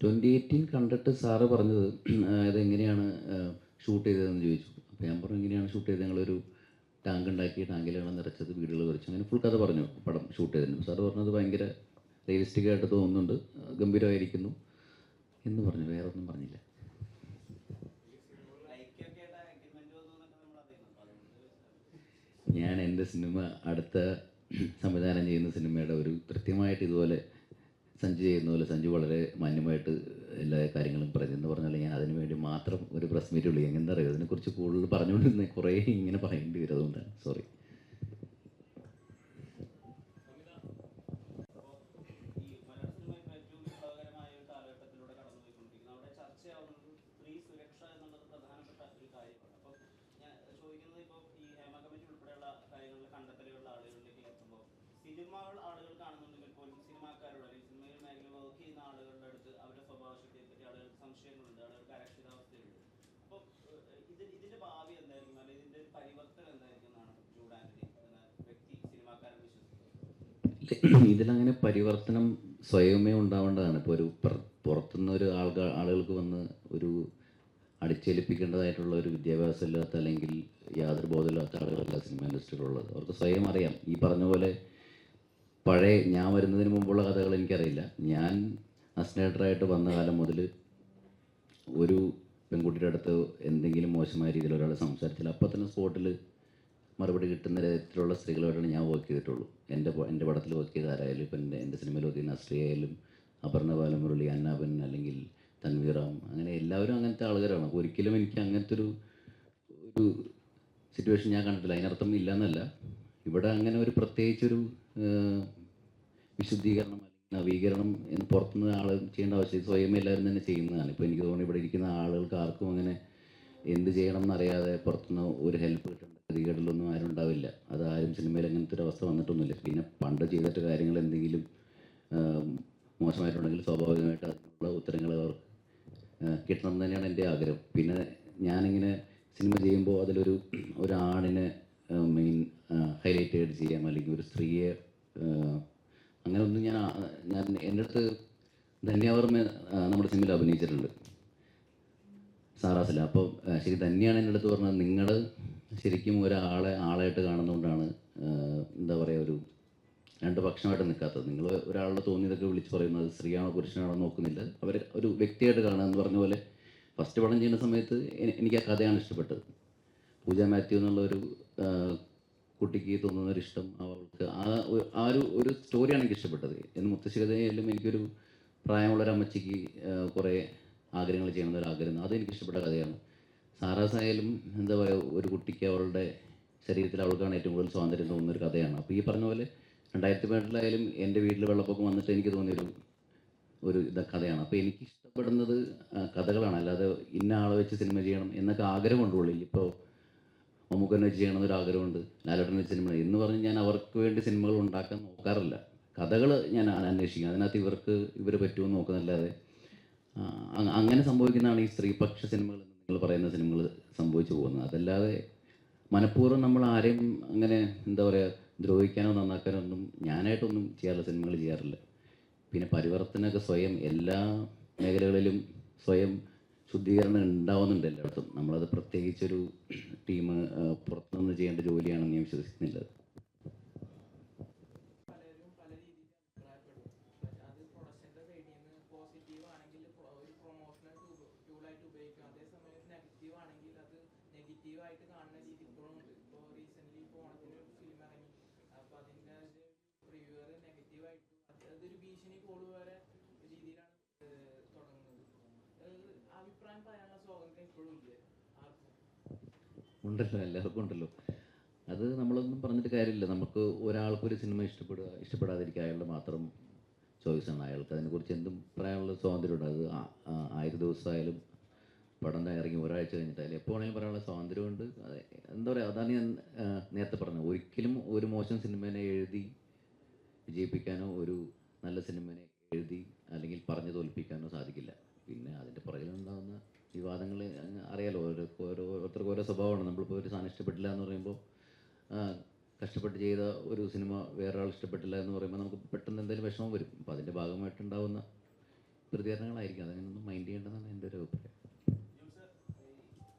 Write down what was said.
Twenty eighteen കണ്ടിട്ട് sir പറഞ്ഞത് ഇതെങ്ങനെയാണ് ഷൂട്ട് ചെയ്തതെന്ന് ചോദിച്ചു. അപ്പോൾ ഞാൻ പറഞ്ഞു എങ്ങനെയാണ് ഷൂട്ട് ചെയ്തത്? ഞങ്ങളൊരു ടാങ്ക് ഉണ്ടാക്കി ടാങ്കിലാണ് നിറച്ചത് വീടുകൾ വരച്ചു അങ്ങനെ ഫുൾ കഥ പറഞ്ഞു പടം ഷൂട്ട് ചെയ്തിരുന്നു സാറ് പറഞ്ഞത് ഭയങ്കര റിയലിസ്റ്റിക് ആയിട്ട് തോന്നുന്നുണ്ട് ഗംഭീരമായിരിക്കുന്നു എന്ന് പറഞ്ഞു വേറെ ഒന്നും പറഞ്ഞില്ല. ഞാൻ എന്റെ സിനിമ അടുത്ത സംവിധാനം ചെയ്യുന്ന സിനിമയുടെ ഒരു കൃത്യമായിട്ട് ഇതുപോലെ സഞ്ജു ചെയ്യുന്ന പോലെ സഞ്ജു വളരെ മാന്യമായിട്ട് എല്ലാ കാര്യങ്ങളും പറയുന്നത്. പറഞ്ഞാൽ ഞാൻ അതിന് വേണ്ടി മാത്രം ഒരു പ്രസ് മീറ്റ് വിളിക്കുക എന്താ അതിനെക്കുറിച്ച് കൂടുതൽ പറഞ്ഞുകൊണ്ടിരുന്ന കുറേ ഇങ്ങനെ പറയേണ്ടി വരും. അതുകൊണ്ടാണ്. സോറി ഈ മലയാള സിനിമ ഇപ്പോൾ ഏറ്റവും വിപ്ലവകരമായ ഒരു കാലഘട്ടത്തിലൂടെ കടന്നുപോയിക്കൊണ്ടിരിക്കുന്നു അവിടെ ചർച്ചയാവുന്നത് സ്ത്രീ സുരക്ഷ എന്നുള്ളത് പ്രധാനപ്പെട്ട ഒരു കാര്യമാണ് അപ്പം ഞാൻ ചോദിക്കുന്നത് ഇപ്പോൾ ഈ ഹേമ കമ്മിറ്റി ഉൾപ്പെടെയുള്ള കാര്യങ്ങളിൽ കണ്ടെത്തലുകളുടെ ആളുകളിലേക്ക് എത്തുമ്പോൾ സിനിമകൾ ആളുകൾ കാണുന്നുണ്ടെങ്കിൽ പോലും സിനിമാക്കാരോട് അല്ലെങ്കിൽ സിനിമയിൽ മേഖല വർക്ക് ചെയ്യുന്ന ആളുകളുടെ അടുത്ത് അവരുടെ സ്വഭാവശക്തിയെ പറ്റി സംശയങ്ങളുണ്ട് ഒരു അരക്ഷിതാവസ്ഥയുണ്ട് അപ്പൊ ഇത് ഇതിന്റെ ഭാവി എന്തായിരിക്കും? അല്ലെങ്കിൽ ഇതിന്റെ ഒരു പരിവർത്തനം എന്തായിരിക്കും എന്നാണ് ജൂഡ് വ്യക്തി സിനിമാക്കാരൻ വിശ്വസിക്കുന്നത്? ഇതിലങ്ങനെ പരിവർത്തനം സ്വയമേ ഉണ്ടാവേണ്ടതാണ്. ഇപ്പോൾ ഒരു പുറത്തുനിന്ന് ഒരു ആൾക്കാർ ആളുകൾക്ക് വന്ന് ഒരു അടിച്ചേൽപ്പിക്കേണ്ടതായിട്ടുള്ള ഒരു വിദ്യാഭ്യാസം ഇല്ലാത്ത അല്ലെങ്കിൽ യാതൊരു ബോധമില്ലാത്ത ആളുകളല്ല സിനിമ ഇൻഡസ്ട്രിയിലുള്ളത്. അവർക്ക് സ്വയം അറിയാം. ഈ പറഞ്ഞ പോലെ പഴയ ഞാൻ വരുന്നതിന് മുമ്പുള്ള കഥകൾ എനിക്കറിയില്ല. ഞാൻ അസ്നേറ്ററായിട്ട് വന്ന കാലം മുതൽ ഒരു പെൺകുട്ടിയുടെ അടുത്ത് എന്തെങ്കിലും മോശമായ രീതിയിൽ ഒരാൾ സംസാരിച്ചാൽ അപ്പം തന്നെ സ്പോട്ടിൽ മറുപടി കിട്ടുന്ന തരത്തിലുള്ള സ്ത്രീകളുമായിട്ടാണ് ഞാൻ വർക്ക് ചെയ്തിട്ടുള്ളൂ. എന്റെ എന്റെ പടത്തിൽ വർക്ക് ചെയ്ത ആരായാലും ഇപ്പം എന്റെ എന്റെ സിനിമയിൽ വർക്ക് ചെയ്യുന്ന അശ്രീ ആയാലും അപർണ ബാലമുരളി അന്നാപൻ അല്ലെങ്കിൽ തൻവീറാം അങ്ങനെ എല്ലാവരും അങ്ങനത്തെ അപ്പോൾ ഒരിക്കലും എനിക്ക് അങ്ങനത്തെ ഒരു ഒരു സിറ്റുവേഷൻ ഞാൻ കണ്ടിട്ടില്ല. അതിനർത്ഥം ഇല്ല എന്നല്ല ഇവിടെ അങ്ങനെ ഒരു പ്രത്യേകിച്ചൊരു വിശുദ്ധീകരണം നവീകരണം എന്ന് പുറത്തുനിന്ന് ആൾ ചെയ്യേണ്ട ആവശ്യം സ്വയം എല്ലാവരും തന്നെ ചെയ്യുന്നതാണ്. ഇപ്പോൾ എനിക്ക് തോന്നുന്നു ഇവിടെ ഇരിക്കുന്ന ആളുകൾക്ക് ആർക്കും അങ്ങനെ എന്ത് ചെയ്യണം എന്നറിയാതെ പുറത്തുനിന്ന് ഒരു ഹെൽപ്പ് കിട്ടേണ്ട ഗതികേടിലൊന്നും ആരും ഉണ്ടാവില്ല. അത് ആരും സിനിമയിൽ അങ്ങനത്തെ ഒരു അവസ്ഥ വന്നിട്ടൊന്നുമില്ല. പിന്നെ പണ്ട് ചെയ്തിട്ട് കാര്യങ്ങൾ എന്തെങ്കിലും മോശമായിട്ടുണ്ടെങ്കിൽ സ്വാഭാവികമായിട്ട് അതിനുള്ള ഉത്തരങ്ങൾ അവർക്ക് കിട്ടണം എന്ന് തന്നെയാണ് എന്റെ ആഗ്രഹം. പിന്നെ ഞാനിങ്ങനെ സിനിമ ചെയ്യുമ്പോൾ അതിലൊരു ഒരാണിനെ മെയിൻ ഹൈലൈറ്റ് ചെയ്യാം. അല്ലെങ്കിൽ ഒരു സ്ത്രീയെ അങ്ങനെ ഒന്നും ഞാൻ ഞാൻ എന്റെ അടുത്ത് ധന്യാവർമ്മ നമ്മുടെ സിനിമയിൽ അഭിനയിച്ചിട്ടുണ്ട്. സാറാസില്ല അപ്പോൾ ശരി തന്നെയാണ് എന്റെ അടുത്ത് പറഞ്ഞത്. നിങ്ങൾ ശരിക്കും ഒരാളെ ആളായിട്ട് കാണുന്നതുകൊണ്ടാണ് എന്താ പറയുക ഒരു രണ്ട് പക്ഷമായിട്ട് നിൽക്കാത്തത്. നിങ്ങൾ ഒരാളുടെ തോന്നിയതൊക്കെ വിളിച്ച് പറയുന്നത് സ്ത്രീയാണോ പുരുഷനാണോ നോക്കുന്നില്ല. അവർ ഒരു വ്യക്തിയായിട്ട് കാണുക എന്ന് പറഞ്ഞ പോലെ ഫസ്റ്റ് പടം ചെയ്യുന്ന സമയത്ത് എനിക്ക് ആ കഥയാണ് ഇഷ്ടപ്പെട്ടത്. പൂജ മാത്യു എന്നുള്ള ഒരു കുട്ടിക്ക് തോന്നുന്ന ഒരു ഇഷ്ടം അവൾക്ക്. ആ ഒരു- ആ ഒരു ഒരു സ്റ്റോറിയാണ് എനിക്ക് ഇഷ്ടപ്പെട്ടത് എന്ന് മുത്തശ്ശികഥയിലും എനിക്കൊരു എനിക്കൊരു പ്രായമുള്ളൊരു അമ്മച്ചിക്ക് കുറേ ആഗ്രഹങ്ങൾ ചെയ്യണമെന്ന് ഒരു ആഗ്രഹം. അത് എനിക്ക് ഇഷ്ടപ്പെട്ട കഥയാണ്. സാറാസ് ആയാലും എന്താ പറയുക ഒരു കുട്ടിക്ക് അവളുടെ ശരീരത്തിൽ അവൾക്കാണ് ഏറ്റവും കൂടുതൽ സ്വാതന്ത്ര്യം തോന്നുന്ന ഒരു കഥയാണ്. അപ്പോൾ ഈ പറഞ്ഞ പോലെ രണ്ടായിരത്തി പതിനെട്ടിലായാലും എന്റെ വീട്ടിൽ വെള്ളപ്പൊക്കം വന്നിട്ട് എനിക്ക് തോന്നിയൊരു ഒരു ഇത കഥയാണ്. അപ്പോൾ എനിക്ക് ഇഷ്ടപ്പെടുന്നത് കഥകളാണ്. അല്ലാതെ ഇന്ന ആളെ വെച്ച് സിനിമ ചെയ്യണം എന്നൊക്കെ ആഗ്രഹമുണ്ട് ഉള്ളിൽ. ഇപ്പോൾ മമ്മൂക്കനെ വെച്ച് ചെയ്യണം എന്നൊരു ആഗ്രഹമുണ്ട് ലാലേട്ടനെ വെച്ച് സിനിമ എന്ന് പറഞ്ഞ് ഞാൻ അവർക്ക് വേണ്ടി സിനിമകൾ ഉണ്ടാക്കാൻ നോക്കാറില്ല. കഥകൾ ഞാൻ അന്വേഷിക്കും. അതിനകത്ത് ഇവർക്ക് ഇവർ പറ്റുമെന്ന് നോക്കുന്നല്ലാതെ. അങ്ങനെ സംഭവിക്കുന്നതാണ് ഈ സ്ത്രീപക്ഷ സിനിമകൾ നിങ്ങൾ പറയുന്ന സിനിമകൾ സംഭവിച്ചു പോകുന്നത്. അതല്ലാതെ മനഃപൂർവം നമ്മൾ ആരെയും അങ്ങനെ എന്താ പറയുക ദ്രോഹിക്കാനോ നന്നാക്കാനോ ഒന്നും ഞാനായിട്ടൊന്നും ചെയ്യാറില്ല സിനിമകൾ ചെയ്യാറില്ല. പിന്നെ പരിവർത്തനമൊക്കെ സ്വയം എല്ലാ മേഖലകളിലും സ്വയം ശുദ്ധീകരണം ഉണ്ടാവുന്നുണ്ട് എല്ലായിടത്തും. നമ്മളത് പ്രത്യേകിച്ചൊരു ടീം പുറത്തുനിന്ന് ചെയ്യേണ്ട ജോലിയാണെന്ന് ഞാൻ വിശ്വസിക്കുന്നില്ല. ഭീഷണി കോൾ വരെ രീതിയിലാണ് ഏഹ്, തുടങ്ങുന്നത് ഏഹ്, അഭിപ്രായം പറയാനുള്ള സ്വാതന്ത്ര്യം ഇപ്പോഴും ഇല്ലേ ആർക്കും ഉണ്ടല്ലോ എല്ലാവർക്കും ഉണ്ടല്ലോ. അത് നമ്മളൊന്നും പറഞ്ഞിട്ട് കാര്യമില്ല. നമുക്ക് ഒരാൾക്കൊരു സിനിമ ഇഷ്ടപ്പെടുക ഇഷ്ടപ്പെടാതിരിക്കുക അയാളുടെ മാത്രം ചോയ്സാണ് അയാൾക്ക് അതിനെക്കുറിച്ച് എന്തും പറയാനുള്ള സ്വാതന്ത്ര്യമുണ്ട്. അത് ആയിരം ദിവസമായാലും പടം ഇറങ്ങി ഒരാഴ്ച കഴിഞ്ഞിട്ടായാലും എപ്പോൾ വേണമെങ്കിലും പറയാനുള്ള സ്വാതന്ത്ര്യമുണ്ട്. അത് എന്താ പറയുക അതാണ് ഞാൻ നേരത്തെ പറഞ്ഞത്. ഒരിക്കലും ഒരു മോശം സിനിമേനെ എഴുതി വിജയിപ്പിക്കാനോ ഒരു നല്ല സിനിമനെ എഴുതി അല്ലെങ്കിൽ പറഞ്ഞു തോൽപ്പിക്കാനോ സാധിക്കില്ല. സ്വഭാവമാണ്. നമ്മളിപ്പോൾ ഒരു സാധനം ഇഷ്ടപ്പെട്ടില്ല എന്ന് പറയുമ്പോൾ കഷ്ടപ്പെട്ട് ചെയ്ത ഒരു സിനിമ വേറെ ഇഷ്ടപ്പെട്ടില്ല എന്ന് പറയുമ്പോൾ നമുക്ക് പെട്ടെന്ന് എന്തെങ്കിലും വിഷമം വരും. അപ്പോൾ അതിന്റെ ഭാഗമായിട്ടുണ്ടാവുന്ന പ്രതികരണങ്ങളായിരിക്കും. അതിനൊന്നും മൈൻഡ് ചെയ്യേണ്ടതെന്നാണ് എന്റെ ഒരു അഭിപ്രായം.